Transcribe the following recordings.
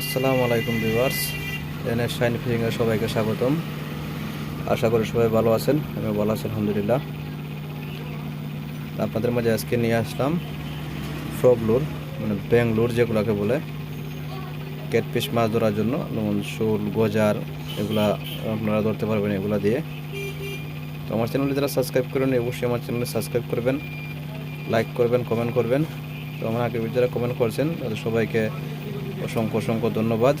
আসসালামু আলাইকুম ভিউয়ার্স এনে শাইন ফিশিংয়ে সবাইকে স্বাগতম। আশা করি সবাই ভালো আছেন আমি ভালো আছি, আলহামদুলিল্লাহ। আপনাদের মাঝে আজকে নিয়ে আসলাম ফ্রগলুর মানে ব্যাংলুর যেগুলোকে বলে। ক্যাটফিশ মাছ ধরার জন্য, যেমন শোল, গজার, এগুলা আপনারা ধরতে পারবেন এগুলা দিয়ে। তো আমার চ্যানেলে যারা সাবস্ক্রাইব করেন অবশ্যই আমার চ্যানেলে সাবস্ক্রাইব করবেন, লাইক করবেন, কমেন্ট করবেন। তো আমার আগে যারা কমেন্ট করছেন, তাদের সবাইকে অসংখ্য অসংখ্য ধন্যবাদ।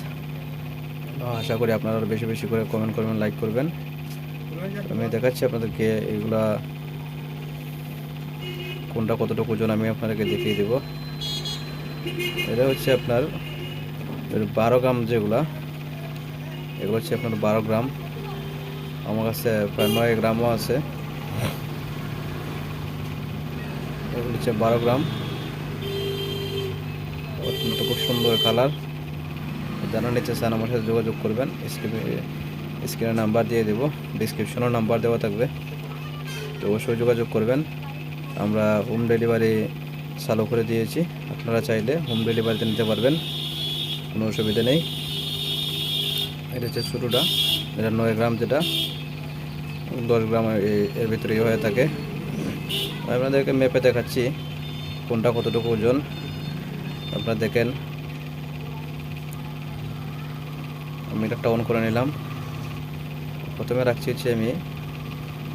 আশা করি আপনারা বেশি বেশি করে কমেন্ট করবেন লাইক করবেন। আমি দেখাচ্ছি আপনাদেরকে এগুলা কোনটা কতটুকু ওজন আমি আপনাদেরকে দেখিয়ে দেব। এটা হচ্ছে আপনার বারো গ্রাম যেগুলা, এগুলো হচ্ছে আপনার বারো গ্রাম। আমার কাছে প্রায় নয় গ্রামও আছে। এগুলো হচ্ছে বারো গ্রাম। অত্যন্ত খুব সুন্দর কালার যারা নিতে চান আমার সাথে যোগাযোগ করবেন। স্ক্রিনে স্ক্রিনে নাম্বার দিয়ে দেবো। ডিসক্রিপশনেও নাম্বার দেওয়া থাকবে। তো অবশ্যই যোগাযোগ করবেন। আমরা হোম ডেলিভারি চালু করে দিয়েছি। আপনারা চাইলে হোম ডেলিভারিতে নিতে পারবেন। কোনো অসুবিধা নেই। এটা হচ্ছে ছোটোটা এটা নয় গ্রাম যেটা। দশ গ্রাম এর ভিতরে হয়ে থাকে। আপনাদেরকে মেপে দেখাচ্ছি কোনটা কতটুকু ওজন। আপনারা দেখেন। আমি এটা অন করে নিলাম। প্রথমে রাখছি হচ্ছে আমি,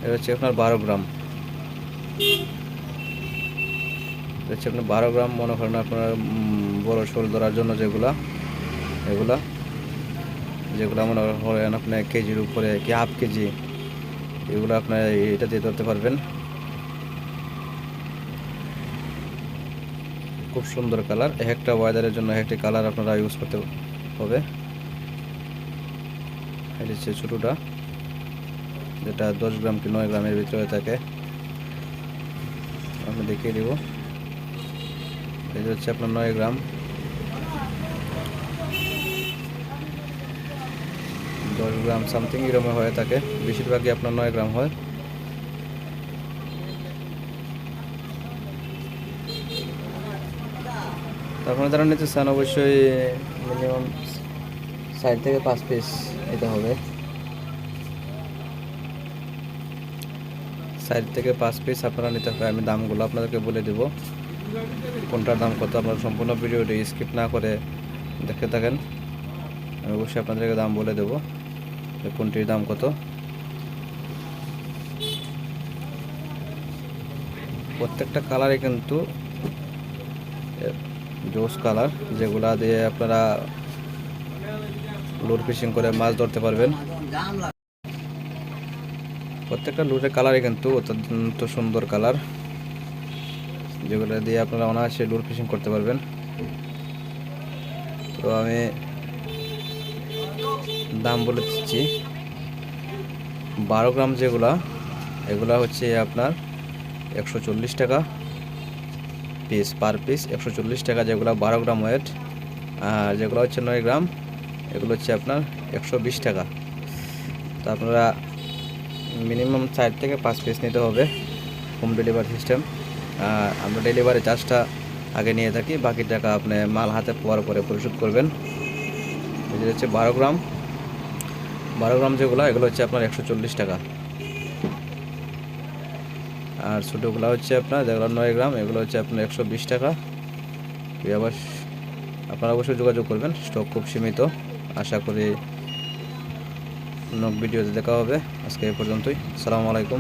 এটা হচ্ছে আপনার বারো গ্রাম। হচ্ছে আপনার বারো গ্রাম মনে করেন আপনার বড় শোল ধরার জন্য যেগুলা, এগুলা, যেগুলো মনে করেন আপনার কেজির উপরে কি হাফ কেজি, এগুলো আপনার এটা দিয়ে ধরতে পারবেন। খুব সুন্দর কালার। এক একটা ওয়েদারের জন্য এক একটা কালার আপনারা ইউজ করতে হবে। এটা হচ্ছে ছোটোটা, যেটা দশ গ্রাম কি নয় গ্রামের ভিতরে থাকে। আমি দেখিয়ে দেবো। এটা হচ্ছে আপনার নয় গ্রাম। দশ গ্রাম সামথিং এরকম হয়ে থাকে। বেশিরভাগই আপনার নয় গ্রাম হয়। তারপরে তারা নিতে চান অবশ্যই মিনিমাম ষাট থেকে পাঁচ পিস নিতে হবে। ষাট থেকে পাঁচ পিস আপনারা নিতে হবে। আমি দামগুলো আপনাদেরকে বলে দেব। কোনটার দাম কত আপনারা সম্পূর্ণ ভিডিওটি স্কিপ না করে দেখে থাকেন। আমি অবশ্যই আপনাদেরকে দাম বলে দেব কোনটির দাম কত। প্রত্যেকটা কালারে কিন্তু জোস কালার যেগুলা দিয়ে আপনারা লুর ফিশিং করে মাছ ধরতে পারবেন। প্রত্যেকটা লুরের কালারই কিন্তু অত্যন্ত সুন্দর কালার যেগুলো দিয়ে আপনারা অনায়াসে লুর ফিশিং করতে পারবেন। তো আমি দাম বলে দিচ্ছি, বারো গ্রাম যেগুলা, এগুলা হচ্ছে আপনার একশো চল্লিশ টাকা। পিস পার পিস একশো চল্লিশ টাকা যেগুলো বারো গ্রাম ওয়েট আর যেগুলো হচ্ছে নয় গ্রাম, এগুলো হচ্ছে আপনার একশো বিশ টাকা। তো আপনারা মিনিমাম চার থেকে পাঁচ পিস নিতে হবে হোম ডেলিভারি সিস্টেম আমরা ডেলিভারি চার্জটা আগে নিয়ে থাকি, বাকি টাকা আপনি মাল হাতে পাওয়ার পরে পরিশোধ করবেন। এটা হচ্ছে বারো গ্রাম। বারো গ্রাম যেগুলো, এগুলো হচ্ছে আপনার একশো চল্লিশ টাকা। আর ছোটোগুলো হচ্ছে আপনার, যেগুলো নয় গ্রাম, এগুলো হচ্ছে আপনার একশো বিশ টাকা। আবার আপনারা অবশ্যই যোগাযোগ করবেন, স্টক খুব সীমিত। আশা করি ভিডিওতে দেখা হবে। আজকে এ পর্যন্তই। আসসালামু আলাইকুম।